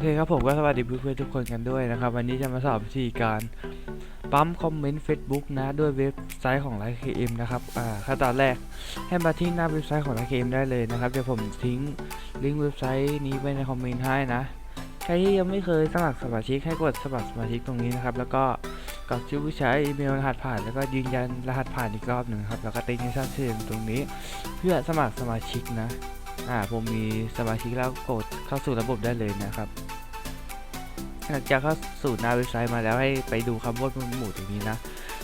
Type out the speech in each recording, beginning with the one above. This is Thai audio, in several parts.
อเคครับผมก็สวัสดีเพื่อนๆทุกคนกันด้วยนะครับ วันนี้จะมาสอนวิธีการปั๊มคอมเมนต์ Facebook นะ ด้วยเว็บไซต์ของ l i ์ KM นะครับอ่าขั้นตอนแรกให้มาที่หน้าเว็บไซต์ของ l i ์ KM ได้เลยนะครับเดี๋ยวผมทิ้งลิงก์เว็บไซต์นี้ไว้ในคอมเมนต์ให้นะใครที่ยังไม่เคยสมัครสมาชิกให้กดสมัครสมาชิกตรงนี้นะครับแล้วก็กรอกชื่อผู้ใช้อีเมลรหัสผ่านแล้วก็ยืนยันรหัสผ่านอีกรอบหนึ่งครับแล้วก็ติ๊กในช่องชื่อตรงนี้ เพื่อสมัครสมาชิกนะอ่าผมมีสมาชิกแล้วกดเข้าสู่ระบบได้เลยนะครับ หลังจากเข้าสู่หน้าเว็บไซต์มาแล้วให้ไปดูคำว่าหมู่ตรงนี้นะ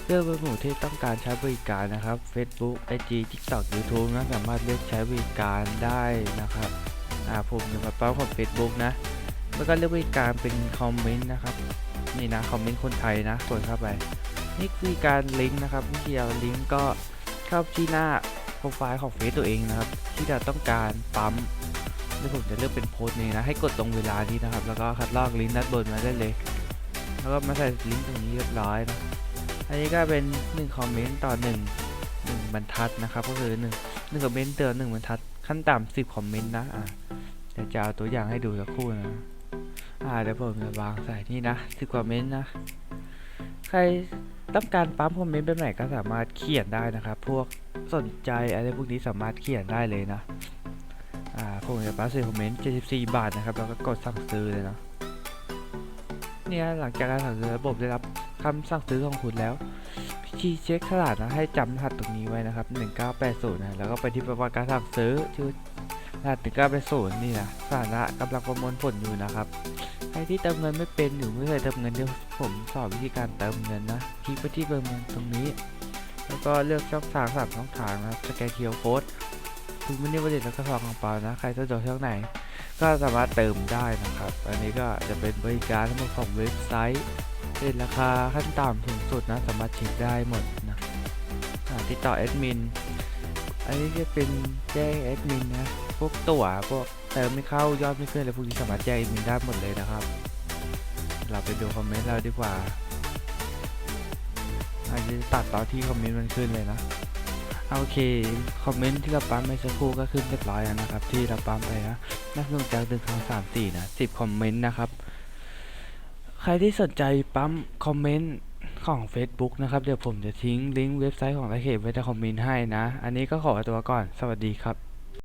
เลือกเป็นหมู่ที่ต้องการใช้บริการนะครับ Facebook IG TikTok YouTube นะสามารถเลือกใช้บริการได้นะครับอ่าผมจะมาเป้าของ Facebook นะแล้วก็เลือกบริการเป็นคอมเมนต์นะครับนี่นะคอมเมนต์คนไทยนะกดเข้าไป นี่คือการลิงก์นะครับวิธีเอาลิงก์ก็เข้าที่หน้าโปรไฟล์ของเฟซตัวเองนะครับ ที่เราต้องการปั๊ม แล้วผมจะเลือกเป็นโพสต์นี้นะ ให้กดตรงเวลานี้นะครับ แล้วก็คัดลอกลิงก์ด้านบนมาได้เลย แล้วก็มาใส่ลิงก์ตรงนี้เรียบร้อยนะอันนี้ก็เป็น1คอมเมนต์ต่อ1 1บรรทัดนะครับ ก็คือ1 1คอมเมนต์เตือน1บรรทัด ขั้นต่ำ10คอมเมนต์นะอ่าเดี๋ยวจะเอาตัวอย่างให้ดูสักครู่นะอ่าเดี๋ยวผมจะวางใส่นี่นะ10คอมเมนต์นะ ใครต้องการปั๊มคอมเมนต์แบบไหนก็สามารถเขียนได้นะครับ พวกสนใจอะไรพวกนี้สามารถเขียนได้เลยนะ อ่าผมจะปั๊มใส่คอมเมนต์74 บาทนะครับ แล้วก็กดสั่งซื้อเลยเนาะเนี่ยหลังจากการสั่งซื้อระบบได้รับคำสั่งซื้อของคุณแล้วพิธีเช็คตลาดนะให้จำรหัสตรงนี้ไว้นะครับ 1980นะแล้วก็ไปที่ประวัติการสั่งซื้อชื่อรหัส1980นี่นะสถานะกำลังประมวลผลอยู่นะครับใครที่เติมเงินไม่เป็นหรือไม่เคยเติมเงินเดี๋ยวผมสอนวิธีการเติมเงินนะคลิกไปที่เบอร์เงินตรงนี้ แล้วก็เลือกช่องทางสามช่องทางนะครับสแกนเคียร์โค้ด ทุกมินิวอลเล็ตแล้วก็ทองของเปล่านะ ใครสะดวกช่องไหน ก็สามารถเติมได้นะครับ อันนี้ก็จะเป็นบริการทั้งหมดของเว็บไซต์เป็นราคาขั้นต่ำสูงสุดนะ สามารถเช็คได้หมดนะติดต่อแอดมิน อันนี้จะเป็นแจ้งแอดมินนะ พวกตั๋วพวกเติมไม่เข้ายอดไม่ขึ้นอะไรพวกนี้สามารถแจ้งแอดมินได้หมดเลยนะครับ เราไปดูคอมเมนต์เราดีกว่าอาจจะตัดตอนที่คอมเมนต์มันขึ้นเลยนะ โอเค คอมเมนต์ที่เราปั๊มไปสักครู่ก็ขึ้นเรียบร้อยแล้วนะครับ ที่เราปั๊มไปนะนับรวมจากหนึ่งสองสามสี่นะสิบคอมเมนต์นะครับ ใครที่สนใจปั๊มคอมเมนต์ของ Facebook นะครับ เดี๋ยวผมจะทิ้งลิงก์เว็บไซต์ของไลเคไว้ในคอมเมนต์ให้นะ อันนี้ก็ขอตัวก่อน สวัสดีครับ